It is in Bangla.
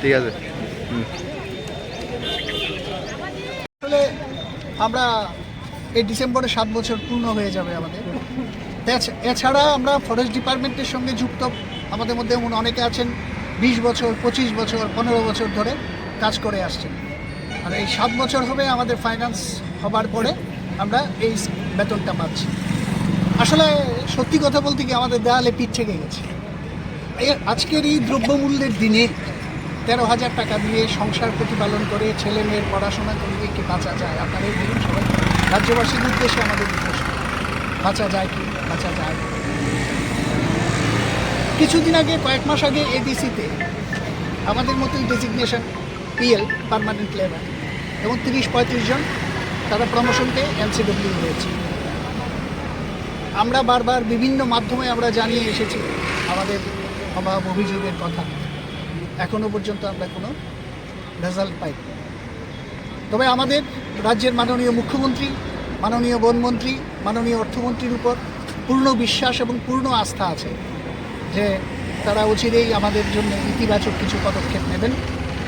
ঠিক আছে। আসলে আমরা এই ডিসেম্বরে সাত বছর পূর্ণ হয়ে যাবে আমাদের। এছাড়া আমরা ফরেস্ট ডিপার্টমেন্টের সঙ্গে যুক্ত। আমাদের মধ্যে এমন অনেকে আছেন, বিশ বছর, পঁচিশ বছর, পনেরো বছর ধরে কাজ করে আসছেন। আর এই সাত বছর হবে আমাদের ফাইন্যান্স হবার পরে আমরা এই বেতনটা পাচ্ছি। আসলে সত্যি কথা বলতে কি আমাদের দেয়ালে পিঠ থেকে গেছে। আজকের এই দ্রব্যমূল্যের দিনে তেরো হাজার টাকা দিয়ে সংসার প্রতিপালন করে ছেলে মেয়ের পড়াশোনা করিয়ে কি বাঁচা যায়? আপনাদের বলুন সবাই। রাজ্যবাসীর উদ্দেশ্যে আমাদের প্রশ্ন। বাঁচা যায় কি? বাঁচা যায় কিছুদিন আগে, কয়েক মাস আগে এডিসিতে আমাদের মতোই ডেজিগনেশন পিএল পার্মানেন্ট লেবার এবং তিরিশ পঁয়ত্রিশ জন তারা প্রমোশন পেয়ে এমসিডব্লিউ হয়েছে। আমরা বারবার বিভিন্ন মাধ্যমে আমরা জানিয়ে এসেছি আমাদের অভাব, অভিযোগের কথা। এখনও পর্যন্ত আমরা কোনো রেজাল্ট পাই তবে আমাদের রাজ্যের মাননীয় মুখ্যমন্ত্রী, মাননীয় বনমন্ত্রী মাননীয় অর্থমন্ত্রীর উপর পূর্ণ বিশ্বাস এবং পূর্ণ আস্থা আছে যে তারা অচিরেই আমাদের জন্য ইতিবাচক কিছু পদক্ষেপ নেবেন।